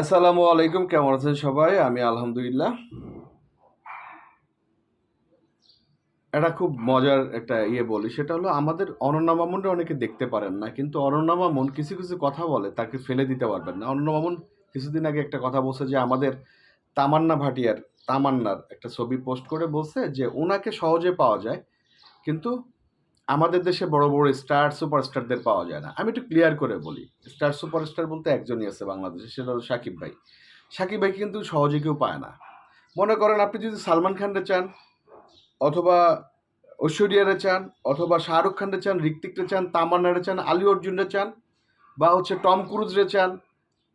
আসসালামু আলাইকুম, কেমন আছেন সবাই? আমি আলহামদুলিল্লাহ। এটা খুব মজার একটা ইয়ে বলি, সেটা হলো আমাদের অনন্যা মামুনরা অনেকে দেখতে পারেন না, কিন্তু অনন্যা মামুন কিছু কিছু কথা বলে, তাকে ফেলে দিতে পারবেন না। অনন্যা মামুন কিছুদিন আগে একটা কথা বলছে যে, আমাদের তামান্না ভাটিয়ার, তামান্নার একটা ছবি পোস্ট করে বলছে যে ওনাকে সহজে পাওয়া যায়, কিন্তু আমাদের দেশে বড় বড় স্টার সুপারস্টারদের পাওয়া যায় না। আমি একটু ক্লিয়ার করে বলি, স্টার সুপারস্টার বলতে একজনই আছে বাংলাদেশে, সেটা হলো সাকিব ভাই। সাকিব ভাইকে কিন্তু সহজে কেউ পায় না। মনে করেন আপনি যদি সালমান খানরে চান, অথবা ঐশ্বরিয়ারে চান, অথবা শাহরুখ খানরে চান ঋত্বিকরে চান তামান্নারে চান, আলী অর্জুনরে চান, বা হচ্ছে টম ক্রুজরে চান,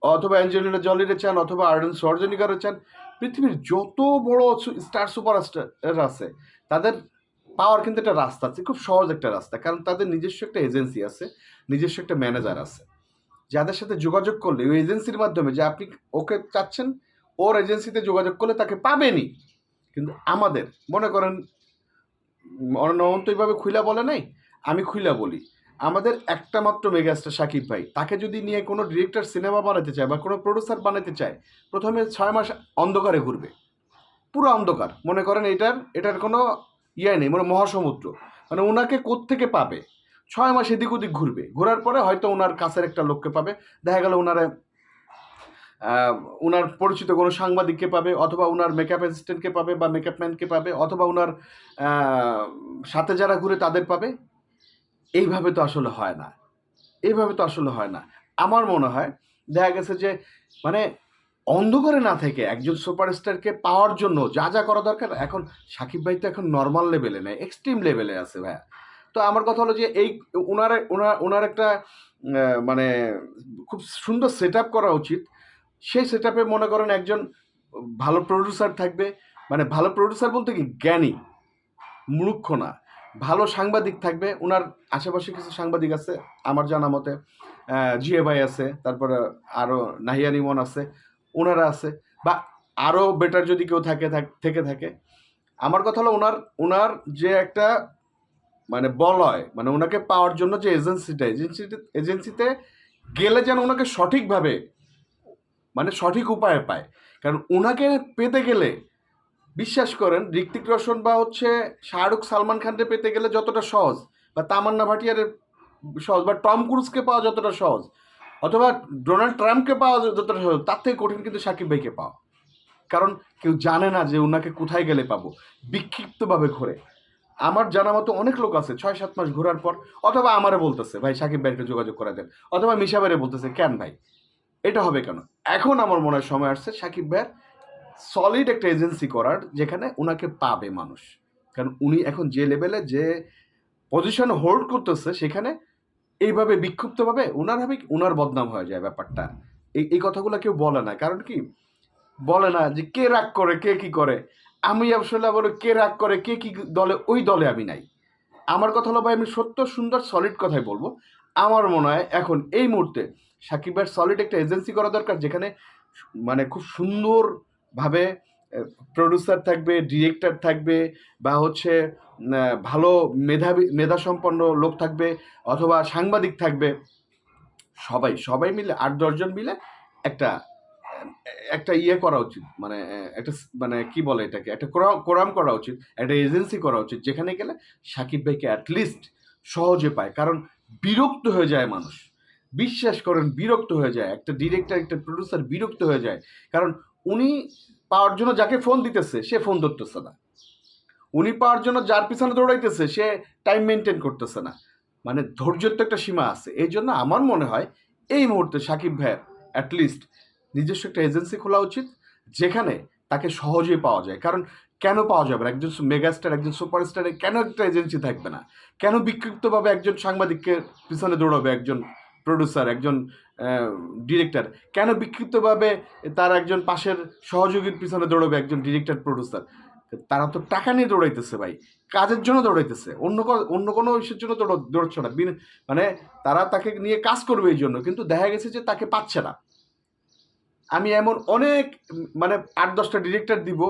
অথবা অ্যাঞ্জেলিনা জলিরে চান, অথবা আর্ডেন সর্জনিকারে চান, পৃথিবীর যত বড় স্টার সুপারস্টার আছে, তাদের পাওয়ার কিন্তু একটা রাস্তা আছে, খুব সহজ একটা রাস্তা। কারণ তাদের নিজস্ব একটা এজেন্সি আছে, নিজস্ব একটা ম্যানেজার আছে। যাদের সাথে যোগাযোগ করলে, ওই এজেন্সির মাধ্যমে যে আপনি ওকে চাচ্ছেন, ওর এজেন্সিতে যোগাযোগ করলে তাকে পাবেনই। কিন্তু আমাদের, মনে করেন অনন্ত এইভাবে খুইলা বলে নাই, আমি খুইলা বলি, আমাদের একটা মাত্র মেগাস্টার সাকিব ভাই, তাকে যদি নিয়ে কোনো ডিরেক্টর সিনেমা বানাতে চায় বা কোনো প্রডিউসার বানাতে চায়, প্রথমে ছয় মাস অন্ধকারে ঘুরবে। পুরো অন্ধকার। মনে করেন এটার এটার কোনো ইয়ে নেই মানে মহাসমুদ্র। মানে ওনাকে কোত্থেকে পাবে? ছয় মাস এদিক ওদিক ঘুরবে। ঘোরার পরে হয়তো ওনার কাছের একটা লোককে পাবে। দেখা গেল ওনারা ওনার পরিচিত কোনো সাংবাদিককে পাবে, অথবা ওনার মেকআপ অ্যাসিস্ট্যান্টকে পাবে বা মেকআপ ম্যানকে পাবে, অথবা ওনার সাথে যারা ঘুরে তাদের পাবে। এইভাবে তো আসলে হয় না। এইভাবে তো আসলে হয় না। আমার মনে হয়, দেখা গেছে যে মানে অন্ধকারে না থেকে একজন সুপারস্টারকে পাওয়ার জন্য যা যা করা দরকার, এখন সাকিব ভাই তো এখন নর্মাল লেভেলে নেই এক্সট্রিম লেভেলে আছে ভাইয়া। তো আমার কথা হলো যে এই ওনার ওনার ওনার একটা মানে খুব সুন্দর সেট করা উচিত। সেই সেট মনে করেন একজন ভালো প্রডিউসার থাকবে মানে ভালো প্রডিউসার বলতে কি জ্ঞানী মূর্খ না ভালো সাংবাদিক থাকবে। ওনার আশেপাশে কিছু সাংবাদিক আছে, আমার জানা মতে জিএ ভাই আছে, তারপরে আরও নাহিয়া নিমন আছে। ওনারা আছে। বা আরও বেটার যদি কেউ থাকে, থাক- থেকে আমার কথা হলো ওনার ওনার যে একটা মানে বলয় মানে ওনাকে পাওয়ার জন্য যে এজেন্সিটা, এজেন্সিতে এজেন্সিতে গেলে যেন ওনাকে সঠিকভাবে মানে সঠিক উপায়ে পায়। কারণ ওনাকে পেতে গেলে, বিশ্বাস করেন, ঋত্বিক রোশন বা হচ্ছে শাহরুখ সালমান খানকে পেতে গেলে যতটা সহজ, বা তামান্না ভাটিয়ারের সহজ, বা টম ক্রুজকে পাওয়া যতটা সহজ অথবা ডোনাল্ড ট্রাম্পকে পাওয়া যতটা সহজ তার থেকে কঠিন কিন্তু সাকিব ভাইকে পাওয়া। কারণ কেউ জানে না যে ওনাকে কোথায় গেলে পাবো, বিক্ষিপ্তভাবে ঘোরে। আমার জানা মতো অনেক লোক আছে, ছয় সাত মাস ঘোরার পর, অথবা আমারে বলতেছে, ভাই, সাকিব ভাইকে যোগাযোগ করা দেন। অথবা মিশা ভাইরে বলতেছে, কেন ভাই? এটা হবে কেন? এখন আমার মনে হয় সময় আসছে সাকিব ভাইয়ের সলিড একটা এজেন্সি করার, যেখানে ওনাকে পাবে মানুষ। কারণ উনি এখন যে লেভেলে যে পজিশন হোল্ড করতেছে, সেখানে এইভাবে বিক্ষুব্ধভাবে ওনার হবে ওনার বদনাম হয়ে যায় ব্যাপারটা। এই এই কথাগুলো কেউ বলে না। কারণ কি? বলে না যে কে রাগ করে, কে কি করে? আমি আসলে বলে কে রাগ করে, কে কি দলে, ওই দলে আমি নাই। আমার কথা হলো ভাই, আমি সত্য, সুন্দর সলিড কথাই বলব। আমার মনে হয় এখন এই মুহূর্তে সাকিব ভাইয়ের সলিড একটা এজেন্সি করা দরকার, যেখানে মানে খুব সুন্দরভাবে প্রডিউসার থাকবে ডিরেক্টর থাকবে, বা হচ্ছে ভালো মেধাবী, মেধাসম্পন্ন লোক থাকবে, অথবা সাংবাদিক থাকবে, সবাই সবাই মিলে, আট দশজন মিলে একটা একটা ইয়ে করা উচিত মানে একটা মানে কি বলে এটাকে, একটা কোরা- কোরাম করা উচিত, একটা এজেন্সি করা উচিত, যেখানে গেলে সাকিব ভাইকে অ্যাটলিস্ট সহজে পায়, কারণ বিরক্ত হয়ে যায় মানুষ। বিশ্বাস করেন, বিরক্ত হয়ে যায়, একটা ডিরেক্টর একটা প্রডিউসার বিরক্ত হয়ে যায়, কারণ উনি পাওয়ার জন্য যাকে ফোন দিতেছে, সে ফোন ধরতেছে না। উনি পাওয়ার জন্য যার পিছনে দৌড়াইতেছে, সে টাইম মেনটেন করতেছে না। মানে ধৈর্যের তো একটা সীমা আছে। এই জন্য আমার মনে হয় এই মুহূর্তে সাকিব ভাইয়ের অ্যাটলিস্ট নিজস্ব একটা এজেন্সি খোলা উচিত, যেখানে তাকে সহজেই পাওয়া যায়। কারণ কেন পাওয়া যাবে না? একজন মেগাস্টার একজন সুপারস্টারে কেন একটা এজেন্সি থাকবে না? কেন বিক্ষিপ্তভাবে একজন সাংবাদিককে পিছনে দৌড়াবে একজন প্রডিউসার একজন ডিরেক্টর কেন বিক্ষিপ্তভাবে তার একজন পাশের সহযোগীর পিছনে দৌড়াবে একজন ডিরেক্টর প্রডিউসার তারা তো টাকা নিয়ে দৌড়াইতেছে ভাই, কাজের জন্য দৌড়াইতেছে, অন্য অন্য কোনো ইস্যুর জন্য দৌড়, দৌড়চ্ছে না। মানে তারা তাকে নিয়ে কাজ করবে এই জন্য, কিন্তু দেখা গেছে যে তাকে পাচ্ছে না। আমি এমন অনেক মানে আট দশটা ডিরেক্টর দিব,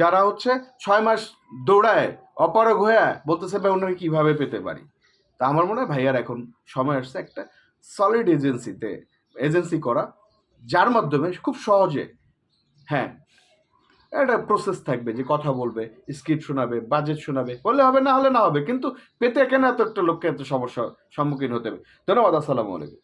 যারা হচ্ছে ছয় মাস দৌড়ায়, অপারগ হয়ে বলতেছে, ভাই, ওনাকে কীভাবে পেতে পারি? তা আমার মনে হয় ভাইয়ার এখন সময় আসছে একটা সলিড এজেন্সিতে এজেন্সি করা, যার মাধ্যমে খুব সহজে হ্যাঁ একটা প্রসেস থাকবে যে কথা বলবে স্ক্রিপ্ট শোনাবে বাজেট শোনাবে, বললে হবে না, হলে না হবে, কিন্তু পেতে কেন এত একটা লোককে এত সমস্যা সম্মুখীন হতে হবে? ধন্যবাদ, আসসালামু আলাইকুম।